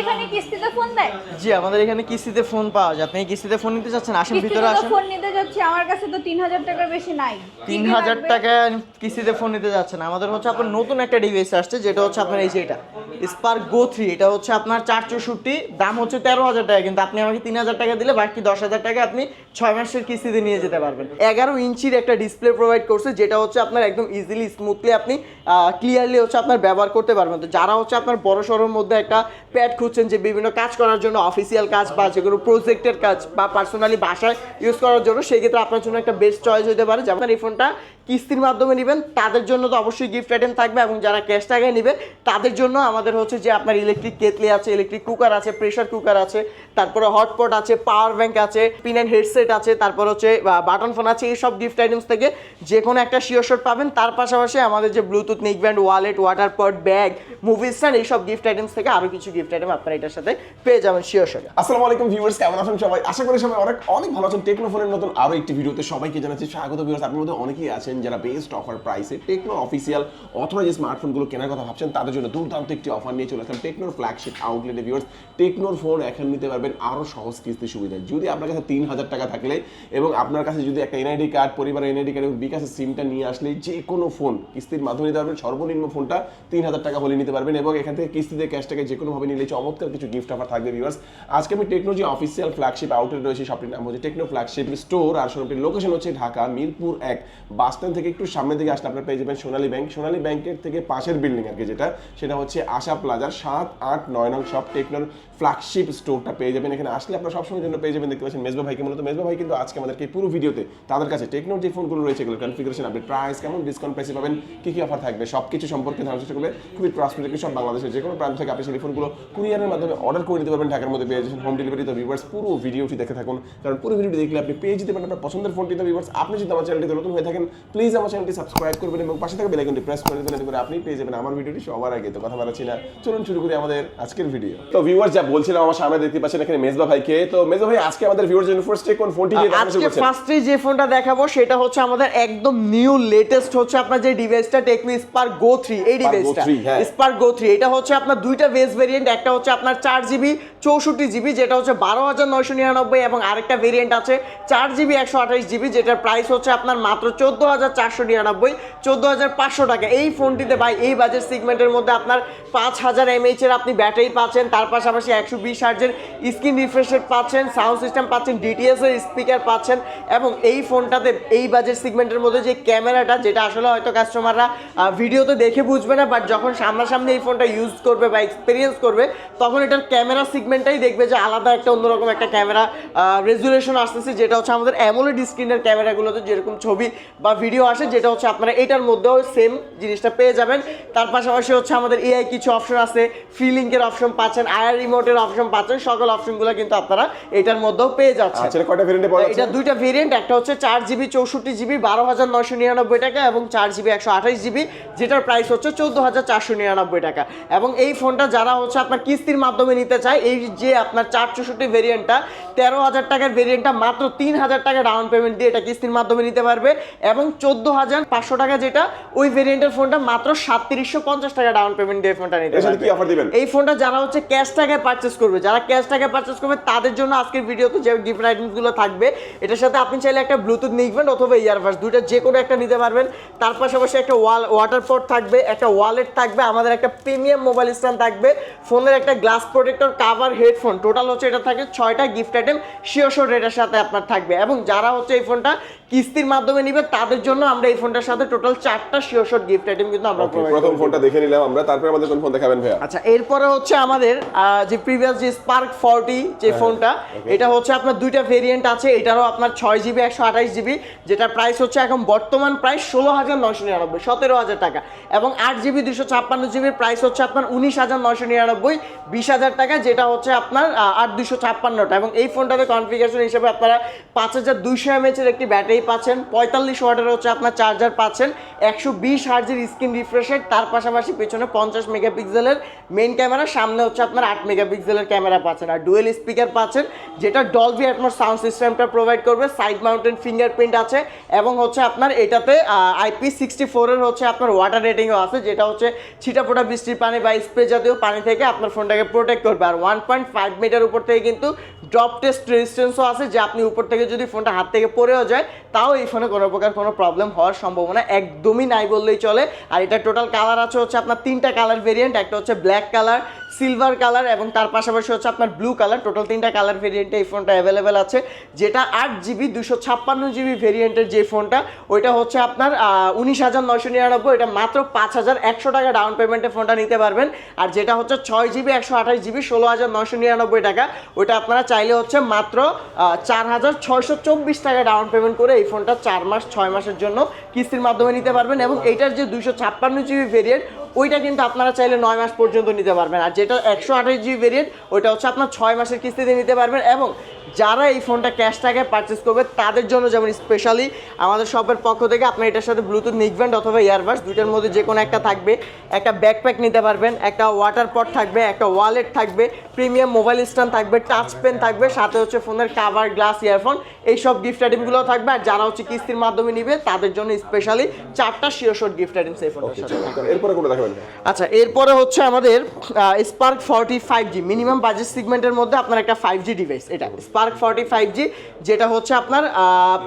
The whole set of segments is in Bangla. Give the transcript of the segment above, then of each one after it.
এখানে কিস্তিতে ফোন দেয়? জি আমাদের এখানে কিস্তিতে ফোন পাওয়া যায়। আপনি কিস্তিতে ফোন নিতে চাচ্ছেন আসেন ভিতরে আসেন। ফোন নিতে যাচ্ছি আমার কাছে তো তিন হাজার টাকার বেশি নাই। কি তিন কি হাজার লাগবে? টাকা কিস্তিতে ফোন নিতে যাচ্ছেন। আমাদের হচ্ছে আপনার নতুন একটা ডিভাইস আসছে যেটা হচ্ছে আপনার এই যে এটা স্পার্ক গো থ্রি এটা হচ্ছে আপনার চার চৌষট্টি দাম হচ্ছে তেরো হাজার টাকা কিন্তু আপনি আমাকে তিন হাজার টাকা দিলে বাকি দশ হাজার টাকা আপনি ছয় মাসের কিস্তিতে নিয়ে যেতে পারবেন। এগারো ইঞ্চির একটা ডিসপ্লে প্রোভাইড করছে যেটা হচ্ছে আপনার একদম ইজিলি স্মুথলি আপনি ক্লিয়ারলি হচ্ছে আপনার ব্যবহার করতে পারবেন। তো যারা হচ্ছে আপনার বড় সড়োর মধ্যে একটা প্যাড খুঁজছেন যে বিভিন্ন কাজ করার জন্য অফিসিয়াল কাজ বা যে কোনো প্রজেক্টের কাজ বা পার্সোনালি বাসায় ইউজ করার জন্য, সেই ক্ষেত্রে আপনার জন্য একটা বেস্ট চয়েস হতে পারে। যেমন এই ফোনটা কিস্তির মাধ্যমে নেবেন, তাদের জন্য তো অবশ্যই গিফট আইটেম থাকবে এবং যারা ক্যাশ টাকায় নেবে তাদের জন্য আমাদের হচ্ছে যে আপনার ইলেকট্রিক কেতলি আছে ইলেকট্রিক কুকার আছে প্রেশার কুকার আছে, তারপরে হটপট আছে পাওয়ার ব্যাংক আছে পিন অ্যান্ড হেডসেট আছে, তারপর হচ্ছে বাটন ফোন আছে, এইসব গিফট আইটেমস থেকে যে কোনো একটা শিওর পাবেন। তার পাশাপাশি আমাদের যে Bluetooth neck band wallet water pot bag movie stand এইসব গিফট আইটেমস থেকে আরও কিছু গিফট আইটেম আপনারা এটার সাথে পেয়ে যাবেন শিওর শটে আসসালামু আলাইকুম ভিউয়ার্স কেমন আছেন সবাই? আশা করি সবাই অনেক অনেক ভালো আছেন। টেকনো ফোনের নতুন আরও একটি ভিডিওতে সবাইকে জানাচ্ছি স্বাগত ভিউয়ার্স আপনার মধ্যে অনেকেই আছেন যারা বেস্ট অফার প্রাইসে টেকনো অফিসিয়াল অথরাইজ স্মার্টফোনগুলো কেনার কথা ভাবছেন, তাদের জন্য দুর্দান্ত একটি অফার নিয়ে চলে আসলাম টেকনোর ফ্ল্যাগশিপ আউটলেটে ভিউয়ার্স টেকনোর ফোন এখন নিতে পারবেন আরও সহজ কিস্তি সুবিধা যদি আপনার কাছে তিন হাজার টাকা থাকলে এবং আপনার কাছে যদি একটা এনআইডি কার্ড পরিবারের এনআইডি কার্ড এবং বিকাশের সিমটা নিয়ে আসলে যে কোনো ফোন কিস্তির মাধ্যমে নিতে পারবেন, সর্বনিম্ন ফোনটা তিন হাজার টাকা হলে নিতে পারবেন এবং এখান থেকে কিস্তিতে ক্যাশ টাকা যে কোনোভাবে নিলে চমৎকার কিছু গিফট অফার থাকবে ভিউয়ার্স আজকে আমি টেকনোলজি অফিসিয়াল ফ্ল্যাগশিপ আউটলেট রয়েছে শপটির নাম হচ্ছে টেকনো ফ্ল্যাগশিপ স্টোর আর শোরুমটির লোকেশন হচ্ছে ঢাকা মিরপুর এক। বাস স্ট্যান্ড থেকে একটু সামনে দিকে আসলে আপনারা পেয়ে যাবেন সোনালী ব্যাংক। সোনালী ব্যাংকের থেকে পাশের বিল্ডিং আর কি যেটা, সেটা হচ্ছে আশা প্লাজার সাত আট নয় নং শপ, টেকনোর ফ্ল্যাগশিপ স্টোরটা পেয়ে যাবেন। এখানে আসলে আপনারা সবসময় জন্য পেয়ে যাবেন, দেখতে পাচ্ছেন মেজবা ভাইকে মূলত। মেজবা ভাই কিন্তু আজকে আমাদেরকে পুরো ভিডিওতে তাদের কাছে টেকনোর যে ফোনগুলো রয়েছে, এগুলো কনফিগারেশন আপডেট প্রাইস কেমন ডিসকাউন্ট প্রাইসে পাবেন, কি কি অফার থাকবে সব কিছু সম্পর্কে ধারণা চেষ্টা করলে খুবই ট্রান্সপারেন্ট সব বাংলাদেশের যে কোনো প্রান্ত থেকে আপনি সেই ফোনগুলো কুরিয়ারের মাধ্যমে অর্ডার করে নিতে পারবেন। ঢাকার মধ্যে পেয়ে যাচ্ছেন হোম ডেলিভারি তো ভিউয়ার্স পুরো ভিডিওটি দেখে থাকুন। কারণ পুরো ভিডিওটি দেখলে আপনি পেয়ে যেতে পারেন আপনার পছন্দের ফোনটি তো ভিউয়ার্স আপনি যদি আমার চ্যানেলটি নতুন হয়ে থাকেন প্লিজ আমার চ্যানেলটি সাবস্ক্রাইব করবেন এবং পাশে থাকা বেল আইকনটি প্রেস করে দেবেন এতে করে আপনি পেয়ে যাবেন আমার ভিডিওটি সবার আগে। তো কথা বলাচ্ছি না। চলুন শুরু করি আমাদের আজকের ভিডিও তো ভিউয়ার্স যা বলছিলাম আমার সামনে দেখতে পাচ্ছেন এখানে মেজবা ভাইকে। তো মেজবা ভাই আজকে আমাদের ভিউয়ার্স জন্য ফার্স্ট কোন ফোনটি দিয়ে আজকে ফার্স্টে যে ফোনটা দেখাবো সেটা হচ্ছে আমাদের একদম নিউ লেটেস্ট হচ্ছে আপনার যে ডিভাইসটা টেকনো স্পার্ক গো থ্রি এই Spark Go ডিভাইসটা 3। স্পার্ক গো থ্রি এটা হচ্ছে আপনার দুইটা বেস ভেরিয়েন্ট একটা হচ্ছে আপনার চার জিবি চৌষট্টি জিবি যেটা হচ্ছে বারো হাজার নয়শো নিরানব্বই এবং আরেকটা ভেরিয়েন্ট আছে চার জিবি একশো আঠাশ জিবি যেটার প্রাইস হচ্ছে আপনার মাত্র চোদ্দ চারশো নিরানব্বই, চোদ্দ হাজার পাঁচশো টাকা। এই ফোনটিতে ভাই, এই বাজেট মধ্যে আপনার পাঁচ হাজার এমএইচ এর আপনি ব্যাটারি পাচ্ছেন। তার পাশাপাশি একশো বিশ হার্জের স্ক্রিন পাচ্ছেন সাউন্ড সিস্টেম পাচ্ছেন ডিটিএস এর স্পিকার পাচ্ছেন এবং এই ফোনটাতে এই বাজেট মধ্যে যে ক্যামেরাটা, যেটা আসলে হয়তো কাস্টমাররা ভিডিওতে দেখে বুঝবে না বাট যখন সামনাসামনি এই ফোনটা ইউজ করবে বা এক্সপিরিয়েন্স করবে, তখন এটার ক্যামেরা সিগমেন্টটাই দেখবে যে আলাদা একটা অন্যরকম একটা ক্যামেরা রেজুলেশন আসতেছে, যেটা হচ্ছে আমাদের অ্যামোলেড স্ক্রিনের ক্যামেরাগুলোতে যেরকম ছবি বা ভিডিও আসে যেটা হচ্ছে আপনারা এটার মধ্যেও সেম জিনিসটা পেয়ে যাবেন। তার পাশাপাশি হচ্ছে আমাদের এআই কিছু অপশন আছে ফ্রি লিঙ্কের অপশন পাচ্ছেন আয়ার রিমোটের অপশন পাচ্ছেন সকল অপশনগুলো কিন্তু আপনারা এটার মধ্যেও পেয়ে যাচ্ছেন। আচ্ছা কয়টা ভেরিয়েন্টে পাওয়া এটা দুইটা ভেরিয়েন্ট একটা হচ্ছে চার জিবি চৌষট্টি জিবি বারো হাজার নয়শো নিরানব্বই টাকা এবং চার জিবি একশো আঠাশ জিবি যেটার প্রাইস হচ্ছে চোদ্দ হাজার চারশো নিরানব্বই টাকা। এবং এই ফোনটা যারা হচ্ছে আপনার কিস্তির মাধ্যমে নিতে চায় এই যে আপনার চার চৌষট্টি ভেরিয়েন্টটা তেরো হাজার টাকার ভেরিয়েন্টটা মাত্র তিন হাজার টাকা ডাউন পেমেন্ট দিয়ে এটা কিস্তির মাধ্যমে নিতে পারবে। এবং চোদ্দ হাজার পাঁচশো টাকা যেটা ওই ভেরিয়েন্টের ফোনটা মাত্র সাতত্রিশশো পঞ্চাশ টাকা ডাউন পেমেন্ট দিয়ে ফোনটা নিতে এর সাথে পারবে। কি অফার দিবেন? এই ফোনটা যারা হচ্ছে ক্যাশ টাকায় পারচেস করবে যারা ক্যাশ টাকায় পারচেস করবে তাদের জন্য আজকের ভিডিওতে যে গিফট আইটেমসগুলো থাকবে এটার সাথে আপনি চাইলে একটা ব্লুটুথ নিবেন অথবা ইয়ারবাস দুইটা যে কোনো একটা নিতে পারবেন। তার পাশাপাশি একটা ওয়াল ওয়াটার পট থাকবে একটা ওয়ালেট থাকবে আমাদের একটা প্রিমিয়াম মোবাইল স্ট্যান্ড থাকবে ফোনের একটা glass protector cover headphone total হচ্ছে এটা থাকে ছয়টা গিফট আইটেম শিওর শোর রেটের সাথে আপনার থাকবে। এবং যারা হচ্ছে এই ফোনটা কিস্তির মাধ্যমে নিবে তাদের জন্য আমরা এই ফোনটার সাথে টোটাল চারটা শিওর শোর গিফট আইটেম কিন্তু আমরা প্রথম ফোনটা দেখে নিলাম আমরা তারপরে আমাদের কোন ফোন দেখাবেন ভাইয়া? আচ্ছা এরপরে হচ্ছে আমাদের যে প্রিভিয়াস যে স্পার্ক ফর্টি যে ফোনটা এটা হচ্ছে আপনার দুইটা ভেরিয়েন্ট আছে এটারও আপনার ছয় জিবি একশো আঠাশ জিবি যেটার প্রাইস হচ্ছে এখন বর্তমান প্রাইস ষোলো হাজার নয়শো নিরানব্বই সতেরো হাজার টাকা। এবং আট জিবি দুশো ছাপ্পান্ন জিবির প্রাইস হচ্ছে আপনার উনিশ হাজার নয়শো নিরানব্বই বিশ হাজার টাকা যেটা হচ্ছে আপনার আহ, আট দুশো ছাপ্পান্নটা। এবং এই ফোনটাতে কনফিগারেশন হিসেবে আপনারা পাঁচ হাজার দুইশো এমএচের একটি ব্যাটারি পাচ্ছেন, পঁয়তাল্লিশ ওয়াটের হচ্ছে আপনার চার্জার পাচ্ছেন, একশো বিশ হার্জের স্ক্রিন রিফ্রেশের তার পাশাপাশি পেছনে পঞ্চাশ মেগাপিক্সেলের মেইন ক্যামেরা সামনে হচ্ছে আপনার আট মেগাপিক্সেলের ক্যামেরা পাচ্ছেন। আর ডুয়েল স্পিকার পাচ্ছেন, যেটা ডলবি অ্যাটমোস সাউন্ড সিস্টেমটা প্রোভাইড করবে সাইড মাউন্টেন ফিঙ্গারপ্রিন্ট আছে, এবং হচ্ছে আপনার এটাতে আইপি সিক্সটি ফোরের হচ্ছে আপনার ওয়াটার রেটিংও আছে, যেটা হচ্ছে ছিটাফোটা বৃষ্টির পানি বা স্প্রে জাতীয় পানি থেকে আপনার ফোনটাকে প্রোটেক্ট করবে। আর ওয়ান পয়েন্ট ফাইভ মিটার উপর থেকে কিন্তু ড্রপ টেস্ট রেজিস্ট্যান্সও আছে, যে আপনি উপর থেকে যদি ফোনটা হাত থেকে পড়েও যায় তাও এই ফোনে কোনো প্রকার কোনো প্রবলেম হওয়ার সম্ভাবনা একদমই নাই বললেই চলে। আর এটা টোটাল কালার আছে হচ্ছে আপনার তিনটা কালার ভেরিয়েন্ট একটা হচ্ছে ব্ল্যাক কালার সিলভার কালার এবং তার পাশাপাশি হচ্ছে আপনার ব্লু কালার টোটাল তিনটা কালার ভেরিয়েন্টে এই ফোনটা অ্যাভেলেবেল আছে, যেটা আট জিবি দুশো ছাপ্পান্ন জিবি ভেরিয়েন্টের যে ফোনটা ওইটা হচ্ছে আপনার উনিশ হাজার নয়শো নিরানব্বই। এটা মাত্র পাঁচ হাজার একশো টাকা ডাউন পেমেন্টে ফোনটা নিতে পারবেন। আর যেটা হচ্ছে ছয় জিবি একশো আঠাশ জিবি ষোলো হাজার নয়শো নিরানব্বই টাকা। ওইটা আপনারা চাইলে হচ্ছে মাত্র চার হাজার ছয়শো চব্বিশ টাকা ডাউন পেমেন্ট করে এই ফোনটা চার মাস, ছয় মাসের জন্য কিস্তির মাধ্যমে নিতে পারবেন। এবং এইটার যে দুশো ছাপ্পান্ন জিবি ভেরিয়েন্ট ওইটা কিন্তু আপনারা চাইলে নয় মাস পর্যন্ত নিতে পারবেন। আর যেটা একশো আঠাশ জিবি ভেরিয়েন্ট ওইটা হচ্ছে আপনার ছয় মাসের কিস্তিতে নিতে পারবেন এবং যারা এই ফোনটা ক্যাশ টাকায় পারচেস করবে তাদের জন্য যেমন স্পেশালি আমাদের শপের পক্ষ থেকে আপনার এটার সাথে ব্লুটুথ নিকব্যান্ড অথবা ইয়ারবাস দুইটার মধ্যে যে কোনো একটা থাকবে। একটা ব্যাকপ্যাক নিতে পারবেন একটা ওয়াটার পট থাকবে একটা ওয়ালেট থাকবে প্রিমিয়াম মোবাইল স্ট্যান্ড থাকবে টাচ পেন থাকবে সাথে হচ্ছে ফোনের কাভার গ্লাস ইয়ারফোন এইসব গিফট আইটেমগুলো থাকবে। আর যারা হচ্ছে কিস্তির মাধ্যমে নিবে তাদের জন্য স্পেশালি চারটা শিওর গিফট আইটেমস এই ফোনের সাথে। থাকবে। এরপরে দেখাবেন আচ্ছা এরপরে হচ্ছে আমাদের Spark forty five G minimum budget সিগমেন্টের মধ্যে আপনার একটা ফাইভ জি ডিভাইস এটা স্পার্ক ফর্টি ফাইভ জি যেটা হচ্ছে আপনার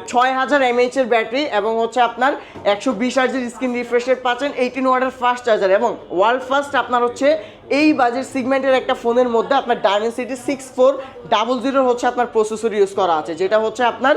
ছয় হাজার এমএএইচ এর ব্যাটারি এবং হচ্ছে আপনার একশো বিশ হাজার স্ক্রিন রিফ্রেশ রেট পাচ্ছেন এইটিন ওয়ার্ডের ফার্স্ট চার্জার এবং ওয়ার্ল্ড ফার্স্ট আপনার হচ্ছে এই বাজেট সিগমেন্টের একটা ফোনের মধ্যে আপনার Dimensity six four double zero হচ্ছে আপনার প্রসেসর ইউজ করা আছে, যেটা হচ্ছে আপনার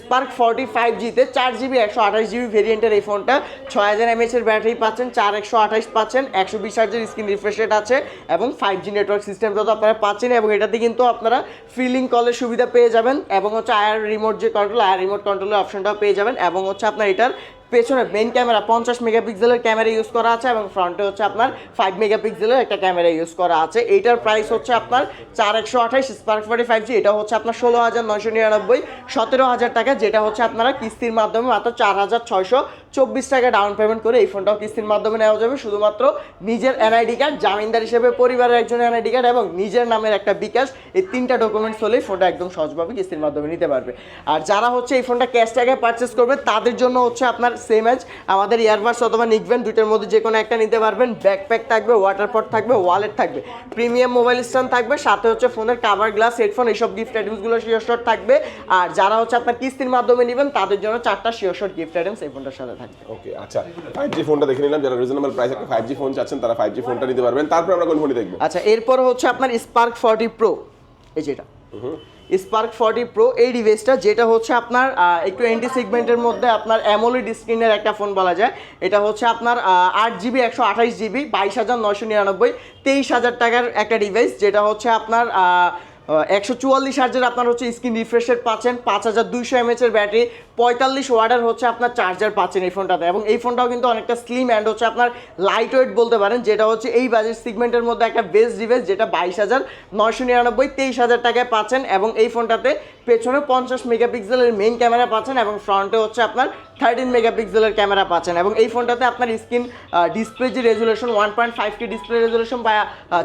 স্পার্ক ফর্টি ফাইভ জিতে চার জিবি একশো আঠাশ জিবি ভেরিয়েন্টের এই ফোনটা ছয় হাজার এমএচ এর ব্যাটারি পাচ্ছেন, চার একশো আঠাশ পাচ্ছেন, একশো বিশ হাজার স্ক্রিন রিফ্রেশ রেট আছে এবং ফাইভ জি নেটওয়ার্ক সিস্টেমটা তো আপনারা পাচ্ছেন এবং এটাতে কিন্তু আপনারা ফিলিং কলের সুবিধা পেয়ে যাবেন এবং হচ্ছে আয়ার রিমোট যে কন্ট্রোল আয়ার রিমোট কন্ট্রোলের অপশনটাও পেয়ে যাবেন এবং হচ্ছে আপনার এটার পেছনে মেইন ক্যামেরা পঞ্চাশ মেগাপিক্সেলের ক্যামেরা ইউজ করা আছে এবং ফ্রন্টে হচ্ছে আপনার ফাইভ মেগাপিক্সেলের একটা ক্যামেরা ইউজ করা আছে। এইটার প্রাইস হচ্ছে আপনার চার একশো আঠাশ স্পার্ক ফোর্টি ফাইভ জি এটা হচ্ছে আপনার ষোলো হাজার নয়শো নিরানব্বই, সতেরো হাজার টাকা, যেটা হচ্ছে আপনারা কিস্তির মাধ্যমে মাত্র চার হাজার ছয়শো চব্বিশ টাকা ডাউন পেমেন্ট করে এই ফোনটাও কিস্তির মাধ্যমে নেওয়া যাবে। শুধুমাত্র নিজের এনআইডি কার্ড জামিনদার হিসেবে পরিবারের একজন এনআইডি কার্ড এবং নিজের নামের একটা বিকাশ, এই তিনটা ডকুমেন্টস হলেই ফোনটা একদম সহজভাবে কিস্তির মাধ্যমে নিতে পারবে। আর যারা হচ্ছে এই ফোনটা ক্যাশ টাকায় পারচেস করবে, তাদের জন্য হচ্ছে আপনার সেম এজ আমাদের ইয়ারবাস অথবা নিকবেন দুইটার মধ্যে যে কোনো একটা নিতে পারবেন। ব্যাকপ্যাক থাকবে ওয়াটার পট থাকবে ওয়ালেট থাকবে। প্রিমিয়াম মোবাইল স্ট্যান্ড থাকবে সাথে হচ্ছে ফোনের কাভার গ্লাস হেডফোন এইসব গিফট আইটেমসগুলো শিওর থাকবে। আর যারা হচ্ছে আপনার কিস্তির মাধ্যমে নেবেন তাদের জন্য চারটা শিওর গিফট আইটেমস এই ফোনটার সাথে থাকবে। ওকে আচ্ছা। ফাইভ জি ফোনটা দেখে নিলাম যারা রিজনেবল প্রাইস একটা ফাইভ জি ফোন চাচ্ছেন তারা ফাইভ জি ফোনটা নিতে পারবেন। তারপর আমরা কোন ফোনটি দেখব? আচ্ছা এরপর হচ্ছে আপনার স্পার্ক ফর্টি প্রো এই যেটা স্পার্ক ফর্টি প্রো এই ডিভাইসটা যেটা হচ্ছে আপনার একটু এন্টি সেগমেন্টের মধ্যে আপনার অ্যামোলিড স্ক্রিনের একটা ফোন বলা যায়। এটা হচ্ছে আপনার আট জিবি একশো আঠাশ জিবি বাইশ হাজার নয়শো নিরানব্বই, তেইশ হাজার টাকার একটা ডিভাইস যেটা হচ্ছে আপনার একশো চুয়াল্লিশ হাজার আপনার হচ্ছে স্ক্রিন রিফ্রেশের পাচ্ছেন, পাঁচ হাজার দুইশো এমএচ এর ব্যাটারি, পঁয়তাল্লিশ ওয়ার্ডের হচ্ছে আপনার চার্জার পাচ্ছেন এই ফোনটাতে। এবং এই ফোনটাও কিন্তু অনেকটা স্লিম অ্যান্ড হচ্ছে আপনার লাইট ওয়েট বলতে পারেন, যেটা হচ্ছে এই বাজেট সিগমেন্টের মধ্যে একটা বেস্ট ডিভাইস যেটা বাইশ হাজার নয়শো নিরানব্বই, তেইশ হাজার টাকায় পাচ্ছেন। এবং এই ফোনটাতে পেছনে পঞ্চাশ মেগাপিক্সেলের মেইন ক্যামেরা পাচ্ছেন এবং ফ্রন্টে হচ্ছে আপনার থার্টিন মেগাপিক্সেলের ক্যামেরা পাচ্ছেন এবং এই ফোনটাতে আপনার স্ক্রিন ডিসপ্লে যে resolution one point five K display resolution বা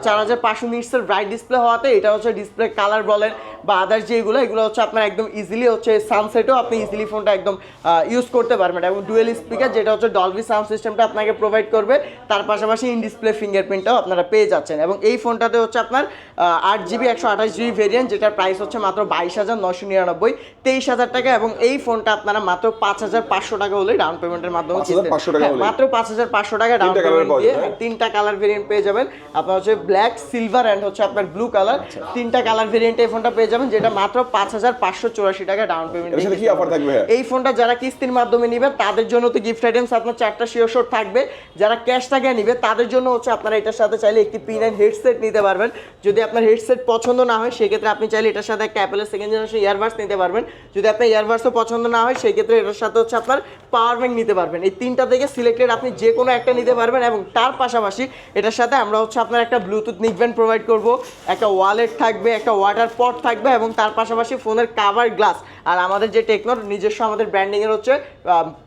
চার হাজার পাঁচশো নিটসের ব্রাইট ডিসপ্লে হওয়াতে এটা হচ্ছে ডিসপ্লে কালার বলেন বা আদার্স যেগুলো এগুলো হচ্ছে আপনার একদম ইজিলি হচ্ছে সানসেটও আপনি ইজিলি ফোনটা একদম ইউজ করতে পারবেন এবং ডুয়েল স্পিকার যেটা হচ্ছে ডলবি সাউন্ড সিস্টেমটা আপনাকে প্রোভাইড করবে। তার পাশাপাশি ইন ডিসপ্লে ফিঙ্গারপ্রিন্টটাও আপনারা পেয়ে যাচ্ছেন এবং এই ফোনটাতে হচ্ছে আপনার আট জিবি একশো আঠাশ জিবি ভেরিয়েন্ট যেটার প্রাইস হচ্ছে মাত্র বাইশ হাজার নশো নিরানব্বই, তেইশ হাজার টাকা এবং এই ফোনটা আপনারা মাত্র পাঁচ হাজার পাঁচশো টাকা হলে ডাউন পেমেন্টের মাধ্যমে 5,500 কিনতে- টাকা হ্যাঁ, মাত্র পাঁচ হাজার পাঁচশো টাকা ডাউন পেমেন্ট দিয়ে হ্যাঁ, তিনটা কালার ভেরিয়েন্ট পেয়ে যাবেন। আপনার হচ্ছে ব্ল্যাক সিলভার অ্যান্ড হচ্ছে আপনার ব্লু কালার তিনটা কালার ভেরিয়েন্ট এই ফোনটা পেয়ে যাবেন যেটা মাত্র পাঁচ হাজার পাঁচশো চৌরাশি টাকা ডাউন পেমেন্ট কি অফার থাকবে হ্যাঁ? এই ফোনটা যারা কিস্তির মাধ্যমে নিবে তাদের জন্য তো গিফট আইটেমস আপনার চারটা শিওর শোট থাকবে। যারা ক্যাশ টাকা নিবে তাদের জন্য হচ্ছে আপনারা এটার সাথে চাইলে একটি পিন অ্যান্ড হেডসেট নিতে পারবেন। যদি আপনার হেডসেট পছন্দ না হয় সেক্ষেত্রে আপনি চাইলে এটার সাথে একটা অ্যাপেলের সেকেন্ড জেনারেশন ইয়ারবাডস নিতে পারবেন। যদি আপনার ইয়ারবাডসও পছন্দ না হয় সেক্ষেত্রে এটার সাথে হচ্ছে আপনার পাওয়ার ব্যাংক নিতে পারবেন। এই তিনটা থেকে সিলেক্টেড আপনি যে কোনো একটা নিতে পারবেন এবং তার পাশাপাশি এটার সাথে আমরা হচ্ছে আপনার একটা ব্লুটুথ নিকব্যান্ড প্রোভাইড করব একটা ওয়ালেট থাকবে একটা ওয়াটার পট থাকবে এবং তার পাশাপাশি ফোনের কাভার গ্লাস আর আমাদের যে টেকনোর নিজস্ব আমাদের ব্র্যান্ডিংয়ের হচ্ছে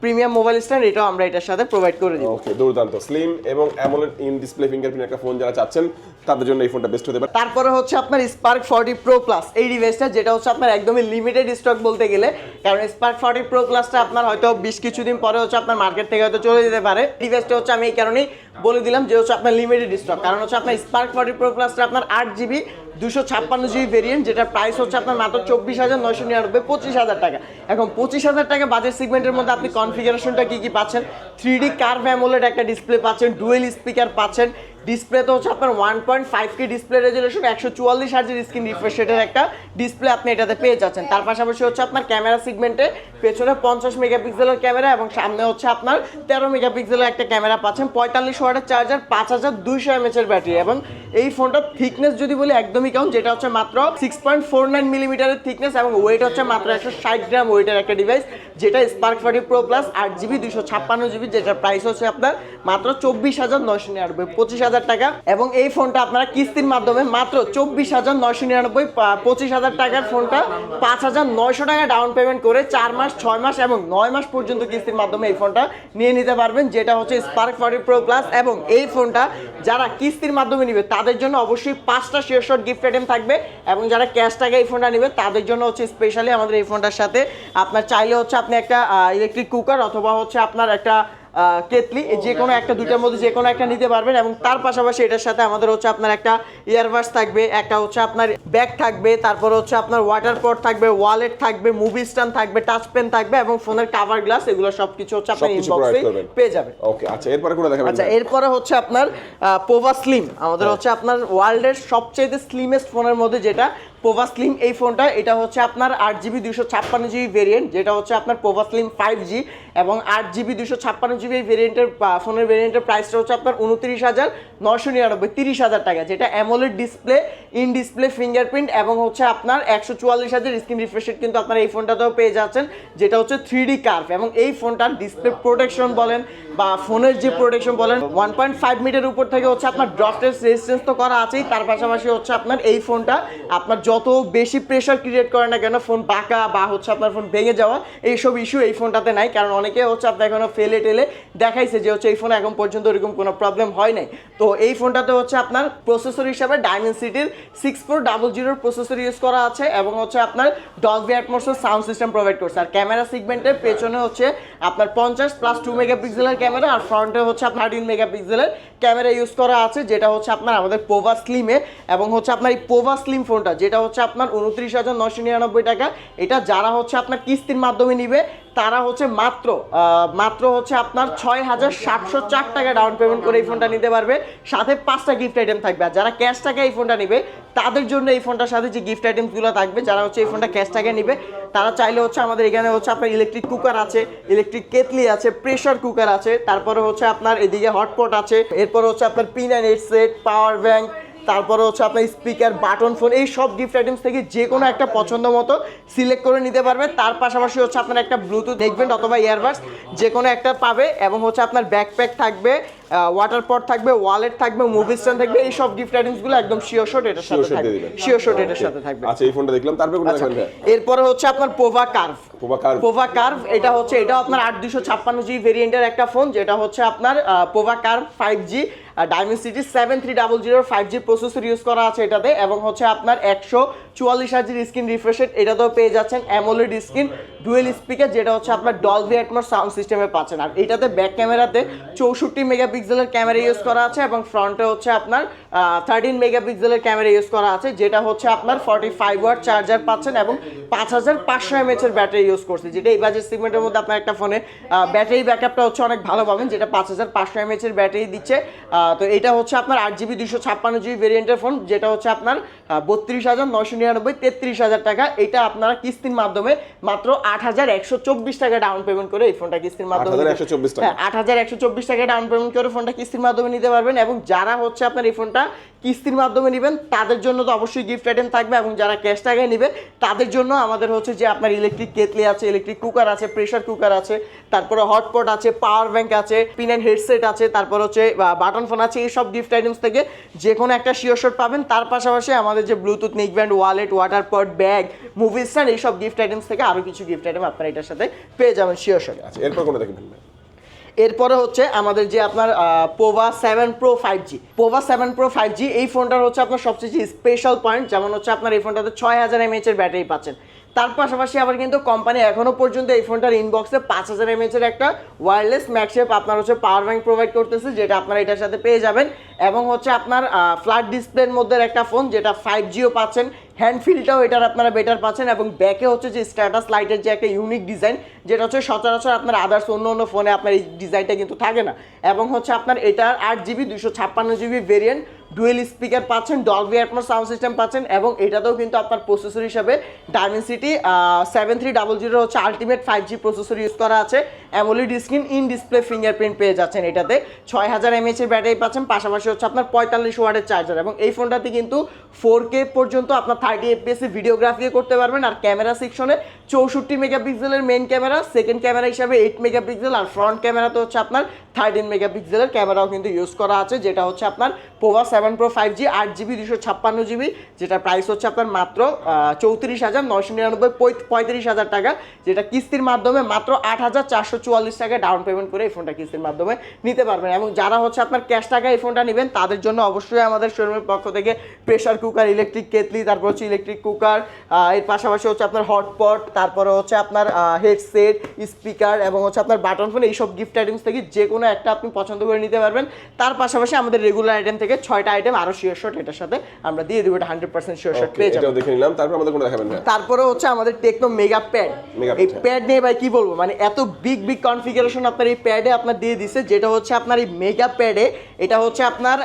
প্রিমিয়াম মোবাইল স্ট্যান্ড এটাও আমরা এটার সাথে প্রোভাইড করে দিই ওকে দুর্দান্ত স্লিম এবং অ্যামোলেড ইন ডিসপ্লে ফিঙ্গারপ্রিন্ট একটা ফোন যারা চাচ্ছেন তাদের জন্য এই ফোনটা বেস্ট হতে পারে। তারপরে হচ্ছে আপনার স্পার্ক ফর্টি প্রো প্লাস এই ডিভাইসটা যেটা হচ্ছে আপনার একদমই লিমিটেড স্টক বলতে গেলে কারণ স্পার্ক ফর্টি প্রো প্লাসটা আপনার হয়তো বেশ কিছুদিন পরে হচ্ছে আপনার মার্কেট থেকে হয়তো চলে যেতে পারে। ডিভাইসটা হচ্ছে আমি এই কারণেই বলে দিলাম যে হচ্ছে আপনার লিমিটেড স্টক কারণ হচ্ছে আপনার স্পার্ক ফর্টি প্রো প্লাসটা আপনার আট জিবি দুশো ছাপ্পান্ন জিবি ভেরিয়েন্ট যেটার প্রাইস হচ্ছে আপনার মাত্র চব্বিশ হাজার নয়শো নিরানব্বই, পঁচিশ হাজার টাকা। এখন পঁচিশ হাজার টাকা বাজেট সেগমেন্টের মধ্যে আপনি কনফিগারেশনটা কী কী পাচ্ছেন? থ্রি ডি কার্ভ অ্যামোলেড একটা ডিসপ্লে পাচ্ছেন ডুয়েল স্পিকার পাচ্ছেন ডিসপ্লে তো হচ্ছে আপনার one point five K display resolution একশো চুয়াল্লিশ হাজার স্ক্রিন রিফ্রেশ রেটের একটা ডিসপ্লে আপনি এটাতে পেয়ে যাচ্ছেন। তার পাশাপাশি হচ্ছে আপনার ক্যামেরা সিগমেন্টে পেছনে পঞ্চাশ মেগাপিক্সেলের ক্যামেরা এবং সামনে হচ্ছে আপনার তেরো মেগাপিক্সেলের একটা ক্যামেরা পাচ্ছেন, পঁয়তাল্লিশ ওয়াটের চার্জার পাঁচ হাজার দুইশো এমএচ এর ব্যাটারি এবং এই ফোনটার থিকনেস যদি বলি একদমই কম যেটা হচ্ছে মাত্র সিক্স পয়েন্ট ফোর নাইন মিলিমিটারের থিকনেস এবং ওয়েট হচ্ছে মাত্র একশো ষাট গ্রাম ওয়েটের একটা ডিভাইস যেটা স্পার্ক ফর্টি প্রো প্লাস আট জিবি দুশো ছাপ্পান্ন জিবি যেটার প্রাইস হচ্ছে আপনার মাত্র চব্বিশ হাজার নয়শো নিরানব্বই, পঁচিশ হাজার টাকা এবং এই ফোনটা আপনারা কিস্তির মাধ্যমে মাত্র চব্বিশ হাজার নয়শো নিরানব্বই পঁচিশ হাজার টাকার ফোনটা পাঁচ হাজার নয়শো টাকা ডাউন পেমেন্ট করে চার মাস, ছয় মাস এবং নয় মাস পর্যন্ত কিস্তির মাধ্যমে এই ফোনটা নিয়ে নিতে পারবেন, যেটা হচ্ছে স্পার্ক ফর্টি প্রো প্লাস এবং এই ফোনটা যারা কিস্তির মাধ্যমে নিবে, তাদের জন্য অবশ্যই পাঁচটা শেয়ার শট গিফট আইটেম থাকবে এবং যারা ক্যাশ টাকা এই ফোনটা নেবে, তাদের জন্য হচ্ছে স্পেশালি আমাদের এই ফোনটার সাথে আপনার চাইলে হচ্ছে আপনি একটা ইলেকট্রিক কুকার অথবা হচ্ছে আপনার একটা কেতলি যে কোনো একটা দুইটার মধ্যে যে কোনো একটা নিতে পারবেন এবং তার পাশাপাশি এটার সাথে আমাদের হচ্ছে আপনার একটা ইয়ারবাস থাকবে একটা হচ্ছে আপনার ব্যাগ থাকবে তারপর হচ্ছে আপনার ওয়াটার পট থাকবে ওয়ালেট থাকবে মুভি স্ট্যান্ড থাকবে টাচ পেন থাকবে এবং ফোনের কাভার গ্লাস এগুলো সবকিছু হচ্ছে আপনার ইনবক্সে পেয়ে যাবেন। ওকে আচ্ছা এরপরে কোনটা দেখাবেন? আচ্ছা এরপরে হচ্ছে আপনার পোভা স্লিম আমাদের হচ্ছে আপনার ওয়ার্ল্ডের সবচেয়ে স্লিমেস্ট ফোনের মধ্যে যেটা পোভা স্লিম এই ফোনটা এটা হচ্ছে আপনার আট জিবি দুশো ছাপ্পান্ন জিবি ভেরিয়েন্ট যেটা হচ্ছে আপনার পোভা স্লিম ফাইভ জি এবং আট জিবি দুশো ছাপ্পান্ন জিবি এই ভেরিয়েন্টের ফোনের ভেরিয়েন্টের প্রাইসটা হচ্ছে আপনার উনত্রিশ হাজার নশো নিরানব্বই, তিরিশ হাজার টাকা, যেটা AMOLED display in display fingerprint এবং হচ্ছে আপনার একশো চুয়াল্লিশ হাজার স্ক্রিন রিফ্রেশ কিন্তু আপনার এই ফোনটাতেও পেয়ে যাচ্ছেন, যেটা হচ্ছে থ্রি ডি কার্ভ এবং এই ফোনটার ডিসপ্লে প্রোটেকশন বলেন বা ফোনের যে প্রোটেকশন বলেন ওয়ান পয়েন্ট ফাইভ মিটার উপর থেকে হচ্ছে আপনার ড্রপ টেস্ট রেজিস্ট্যান্স তো করা আছেই, তার পাশাপাশি হচ্ছে আপনার এই ফোনটা আপনার যত বেশি প্রেশার ক্রিয়েট করে না কেন ফোন বাঁকা বা হচ্ছে আপনার ফোন ভেঙে যাওয়া, এইসব ইস্যু এই ফোনটাতে নাই। কারণ অনেকে হচ্ছে আপনার এখনও ফেলে টেলে দেখাইছে যে হচ্ছে এই ফোনে এখন পর্যন্ত এরকম কোনো প্রবলেম হয় নাই। তো এই ফোনটাতে হচ্ছে আপনার প্রসেসর হিসাবে ডায়মেন্সিটির সিক্স ফোর ডাবল জিরোর প্রসেসর ইউজ করা আছে এবং হচ্ছে আপনার ডলবি অ্যাটমসের সাউন্ড সিস্টেম প্রোভাইড করছে। আর ক্যামেরা সিগমেন্টের পেছনে হচ্ছে আপনার পঞ্চাশ প্লাস টু মেগাপিক্সেলের ক্যামেরা আর ফ্রন্টে হচ্ছে আপনার থার্টিন মেগাপিক্সেলের ক্যামেরা ইউজ করা আছে, যেটা হচ্ছে আপনার আমাদের পোভা স্লিমে এবং হচ্ছে আপনার এই পোভা স্লিম ফোনটা যেটা হচ্ছে আপনার উনত্রিশ হাজার নশো নিরানব্বই টাকা। এটা যারা হচ্ছে আপনার কিস্তির মাধ্যমে নিবে তারা হচ্ছে মাত্র মাত্র হচ্ছে আপনার ছয় হাজার সাতশো চার টাকা ডাউন পেমেন্ট করে এই ফোনটা নিতে পারবে। সাথে পাঁচটা গিফট আইটেম থাকবে। আর যারা ক্যাশ টাকা এই ফোনটা নিবে, তাদের জন্য এই ফোনটার সাথে যে গিফট আইটেমসগুলো থাকবে, যারা হচ্ছে এই ফোনটা ক্যাশ টাকা নিবে, তারা চাইলে হচ্ছে আমাদের এখানে হচ্ছে আপনার ইলেকট্রিক কুকার আছে ইলেকট্রিক কেতলি আছে প্রেশার কুকার আছে, তারপরে হচ্ছে আপনার এদিকে হটপট আছে, এরপর হচ্ছে আপনার pin and headset power bank তারপরে হচ্ছে আপনার স্পিকার বাটন ফোন এই সব গিফট আইটেমস থেকে যে কোনো একটা পছন্দ মতো সিলেক্ট করে নিতে পারবে তার পাশাপাশি হচ্ছে আপনার একটা ব্লুটুথ দেখবেন অথবা ইয়ারবাডস যে কোনো একটা পাবে এবং হচ্ছে আপনার ব্যাকপ্যাক থাকবে ওয়াটার পট থাকবে ওয়ালেট থাকবে মুভি স্ট্যান্ড থাকবে এই সব গিফট আইটেমসগুলো একদম শিওর শট এটার সাথে থাকবে। শিওর শট এটার সাথে থাকবে। আচ্ছা এই ফোনটা দেখলাম। তারপরে কোনটা আচ্ছা, দেখবেন এরপরে হচ্ছে আপনার Pova curve Pova curve Pova curve এটা হচ্ছে এটা আপনার 8256 জি ভেরিয়েন্টের একটা ফোন যেটা হচ্ছে আপনার Pova curve 5G Dimensity seven three double জিরোর ফাইভ জি প্রসেসর ইউজ করা আছে এটাতে, এবং হচ্ছে আপনার একশো চুয়াল্লিশ হাজির স্ক্রিন রিফ্রেশেড এটাতেও পেয়ে যাচ্ছেন অ্যামোলেড স্ক্রিন ডুয়েল স্পিকার যেটা হচ্ছে আপনার ডলভি অ্যাটমোর সাউন্ড সিস্টেমে পাচ্ছেন। আর এটাতে ব্যাক ক্যামেরাতে চৌষট্টি মেগাপিক্সেলের ক্যামেরা ইউজ করা আছে, এবং ফ্রন্টে হচ্ছে আপনার থার্টিন মেগাপিক্সেলের ক্যামেরা ইউজ করা আছে, যেটা হচ্ছে আপনার ফর্টি ফাইভ ওয়ার চার্জার পাচ্ছেন এবং পাঁচ হাজার পাঁচশো এমএচের ব্যাটারি ইউজ করছে, যেটা এই বাজেট সিগমেন্টের মধ্যে আপনার একটা ফোনে ব্যাটারি ব্যাকআপটা হচ্ছে অনেক ভালো পাবেন, যেটা পাঁচ হাজার পাঁচশো এমএচের ব্যাটারি দিচ্ছে তো এটা হচ্ছে আপনার আট জিবি দুশো ছাপ্পান্ন জিবি ভেরিয়েন্টের ফোন যেটা হচ্ছে আপনার বত্রিশ হাজার নশো নিরানব্বই তেত্রিশ হাজার টাকা। এটা আপনারা কিস্তির মাধ্যমে মাত্র আট হাজার একশো চব্বিশ টাকা ডাউন পেমেন্ট করে এই ফোনটা কিস্তির মাধ্যমে 8,124 টাকা। হ্যাঁ, আট হাজার একশো চব্বিশ টাকা ডাউন পেমেন্ট করে ফোনটা কিস্তির মাধ্যমে নিতে পারবেন এবং যারা হচ্ছে আপনার এই ফোনটা কিস্তির মাধ্যমে নেবেন তাদের জন্য তো অবশ্যই গিফট আইটেম থাকবে এবং যারা ক্যাশ টাকায় নেবে তাদের জন্য আমাদের হচ্ছে যে আপনার ইলেকট্রিক কেতলি আছে ইলেকট্রিক কুকার আছে প্রেসার কুকার আছে তারপরে হটপট আছে পাওয়ার ব্যাংক আছে পিন অ্যান্ড হেডসেট আছে তারপর হচ্ছে বাটন ফোন আছে এই সব গিফট আইটেমস থেকে যে কোনো একটা শিওর শট পাবেন। তার পাশাপাশি আমাদের যে Bluetooth neck band wallet water pot bag movie stand এইসব গিফট আইটেমস থেকে আরও কিছু গিফট আইটেম আপনারা এটার সাথে পেয়ে যাবেন শিওর সঙ্গে আচ্ছা এরপর কোনটা দেখবেন? এরপরে হচ্ছে আমাদের যে আপনার Pova seven pro five G Pova seven pro five G এই ফোনটার হচ্ছে আপনার সবচেয়ে স্পেশাল পয়েন্ট যেমন হচ্ছে আপনার এই ফোনটাতে ছয় হাজার এমএচ এর ব্যাটারি পাচ্ছেন। তার পাশাপাশি আবার কিন্তু কোম্পানি এখনও পর্যন্ত এই ফোনটার ইনবক্সে পাঁচ হাজার এমএচ এর একটা ওয়্যারলেস ম্যাকশেপ আপনার হচ্ছে পাওয়ার ব্যাংক প্রোভাইড করতেছে, যেটা আপনারা এটার সাথে পেয়ে যাবেন। এবং হচ্ছে আপনার ফ্ল্যাট ডিসপ্লের মধ্যে একটা ফোন যেটা ফাইভ জিও পাচ্ছেন। হ্যান্ড ফিলটাও এটার আপনারা বেটার পাচ্ছেন এবং ব্যাকে হচ্ছে যে স্ট্যাটাস লাইটের যে একটা ইউনিক ডিজাইন যেটা হচ্ছে সচরাচর আপনার আদার্স অন্য অন্য ফোনে আপনার এই ডিজাইনটা কিন্তু থাকে না। এবং হচ্ছে আপনার এটার আট জিবি দুশো ছাপ্পান্ন জিবি ভেরিয়েন্ট ডুয়েল স্পিকার পাচ্ছেন ডলবি অ্যাটমস সাউন্ড সিস্টেম পাচ্ছেন, এবং এটাতেও কিন্তু আপনার প্রসেসর হিসাবে Dimensity seven three double zero হচ্ছে ultimate five G processor use করা আছে। AMOLED screen in display fingerprint পেয়ে যাচ্ছেন এটাতে। ছয় হাজার এমএচ এর ব্যাটারি পাচ্ছেন, পাশাপাশি হচ্ছে আপনার পঁয়তাল্লিশ ওয়ার্ডের চার্জার এবং এই ফোনটাতে কিন্তু ফোর কে পর্যন্ত আপনার থার্টি এফপিএস ভিডিওগ্রাফি করতে পারবেন, আর ক্যামেরা সেকশনে চৌষট্টি মেগাপিক্সেলের মেন ক্যামেরা সেকেন্ড ক্যামেরা হিসাবে এইট মেগাপিক্সেল আর ফ্রন্ট ক্যামেরাতে হচ্ছে আপনার থার্টিন মেগাপিক্সেলের ক্যামেরাও কিন্তু ইউজ করা আছে, যেটা হচ্ছে আপনার Pova seven pro five G আট জিবি দুশো ছাপ্পান্ন জিবি যেটা প্রাইস হচ্ছে আপনার মাত্র চৌত্রিশ হাজার নয়শো নিরানব্বই পঁয়ত্রিশ হাজার টাকা, যেটা কিস্তির মাধ্যমে মাত্র আট হাজার চারশো চুয়াল্লিশ টাকা ডাউন পেমেন্ট করে এই ফোনটা কিস্তির মাধ্যমে নিতে পারবেন। এবং যারা হচ্ছে আপনার ক্যাশ টাকা এই ফোনটা নেবেন, তাদের জন্য অবশ্যই আমাদের শোরুমের পক্ষ থেকে প্রেশার কুকার ইলেকট্রিক কেতলি, তারপর হচ্ছে ইলেকট্রিক কুকার এর পাশাপাশি হচ্ছে আপনার হটপট তারপরে হচ্ছে আপনার হেডসেট স্পিকার এবং হচ্ছে আপনার বাটন ফোন এইসব গিফট আইটেমস থেকে যে কোনো একটা আপনি পছন্দ করে নিতে পারবেন। তার পাশাপাশি আমাদের রেগুলার আইটেম থেকে ছয়টা আইটেম আরও শিওর শট এটার সাথে আমরা দিয়ে দেবো এটা হান্ড্রেড পার্সেন্ট শিওর শট পেয়ে এটাও দেখে নিলাম। তারপর আমাদের কোনটা দেখাবেন? তারপরে হচ্ছে আমাদের টেকনো মেগা প্যাড এই। প্যাড নিয়ে ভাই কি বলব? মানে এত বিগ বিগ কনফিগারেশন আপনার এই প্যাডে আপনার দিয়ে দিছে যেটা হচ্ছে আপনার এই মেগা প্যাডে এটা হচ্ছে আপনার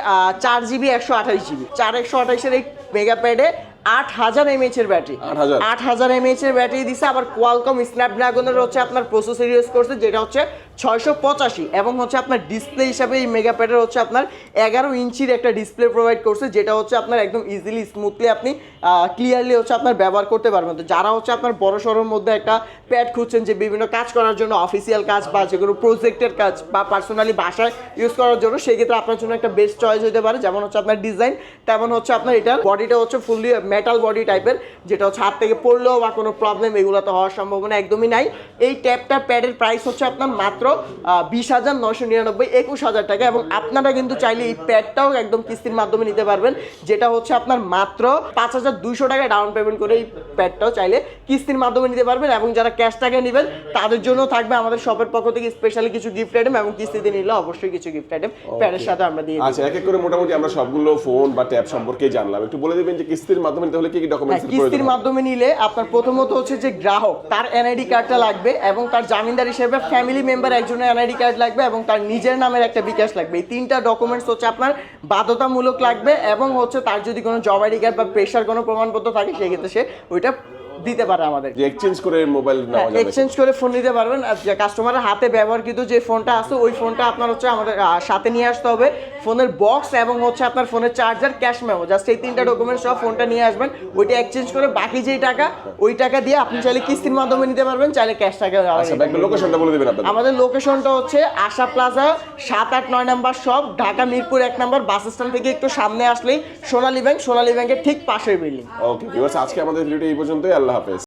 চার জিবি একশো আঠাশ জিবি চার একশো আঠাশের এই মেগা প্যাডে আট হাজার এমএইচ এর ব্যাটারি আট হাজার। এমএইচ এর ব্যাটারি দিছে আবার কোয়ালকম স্ন্যাপড্রাগনের হচ্ছে আপনার প্রসেসর ইউজ করছে যেটা হচ্ছে ছয়শো পঁচাশি। এবং হচ্ছে আপনার ডিসপ্লে হিসাবে এই মেগা প্যাডের হচ্ছে আপনার এগারো ইঞ্চির একটা ডিসপ্লে প্রোভাইড করছে যেটা হচ্ছে আপনার একদম ইজিলি স্মুথলি আপনি ক্লিয়ারলি হচ্ছে আপনার ব্যবহার করতে পারবেন। তো যারা হচ্ছে আপনার বড় সড়োর মধ্যে একটা প্যাড খুঁজছেন যে বিভিন্ন কাজ করার জন্য অফিসিয়াল কাজ বা যেগুলো প্রজেক্টের কাজ বা পার্সোনালি বাসায় ইউজ করার জন্য সেক্ষেত্রে আপনার জন্য একটা বেস্ট চয়েস হতে পারে। যেমন হচ্ছে আপনার ডিজাইন তেমন হচ্ছে আপনার এটার বডিটা হচ্ছে ফুললি মেটাল বডি টাইপের যেটা হচ্ছে হাত থেকে পড়লেও বা কোনো প্রবলেম এগুলো তো হওয়ার সম্ভাবনা একদমই নাই। এই ট্যাপটা প্যাডের প্রাইস হচ্ছে আপনার মাত্র বিশ হাজার নশো নিরানব্বই একুশ হাজার টাকা এবং আপনারা কিন্তু চাইলে এই প্যাডটাও একদম কিস্তির মাধ্যমে নিতে পারবেন যেটা হচ্ছে আপনার মাত্র পাঁচ হাজার দুইশো টাকা ডাউন পেমেন্ট করে এই প্যাডটাও চাইলে কিস্তির মাধ্যমে নিতে পারবেন এবং যারা ক্যাশ টাকা নেবেন তাদের জন্য থাকবে আমাদের শপের পক্ষ থেকে স্পেশালি কিছু গিফট আইটেম এবং কিস্তিতে নিলে অবশ্যই কিছু গিফট আইটেম প্যাডের সাথে আমরা দিয়ে আচ্ছা এক এক করে মোটামুটি আমরা সবগুলো ফোন বা ট্যাব সম্পর্কে জানলাম। একটু বলে দেবেন যে কিস্তির মাধ্যমে নিতে হলে কি কি ডকুমেন্টস হ্যাঁ, কিস্তির মাধ্যমে নিলে আপনার প্রথমত হচ্ছে যে গ্রাহক তার এনআইডি কার্ডটা লাগবে এবং তার জামিনদার হিসেবে ফ্যামিলি মেম্বার একজনের এনআইডি কার্ড লাগবে এবং তার নিজের নামের একটা বিকাশ লাগবে। এই তিনটা ডকুমেন্টস হচ্ছে আপনার বাধ্যতামূলক লাগবে এবং হচ্ছে তার যদি কোনো জব আইডি কার্ড বা পেশার কোনো প্রমাণপত্র থাকে সেক্ষেত্রে সে ওইটা দিতে পারে আমাদের। যে এক্সচেঞ্জ করে মোবাইল নেওয়া যাবে। এক্সচেঞ্জ করে ফোন নিতে পারবেন। আর যে কাস্টমারের হাতে ব্যবহৃত যে ফোনটা আছে ওই ফোনটা আপনার হচ্ছে আমাদের সাথে নিয়ে আসতে হবে। ফোনের বক্স এবং হচ্ছে আপনার ফোনের চার্জার ক্যাশ মেমো জাস্ট এই তিনটা ডকুমেন্ট সব ফোনটা নিয়ে আসবেন। ওইটা এক্সচেঞ্জ করে বাকি যেই টাকা ওই টাকা দিয়ে আপনি চাইলে কিস্তির মাধ্যমে নিতে পারবেন চাইলে ক্যাশ টাকা আচ্ছা লোকেশনটা বলে দিবেন আমাদের লোকেশনটা হচ্ছে আশা প্লাজা সাত আট নয় নাম্বার সব ঢাকা মিরপুর এক নাম্বার বাস স্ট্যান্ড থেকে একটু সামনে আসলেই সোনালী ব্যাংক সোনালী ব্যাংকের ঠিক পাশের বিল্ডিং ওকে আজকে আমাদের ভিডিওটা এই পর্যন্তই। আল্লাহ হাফেজ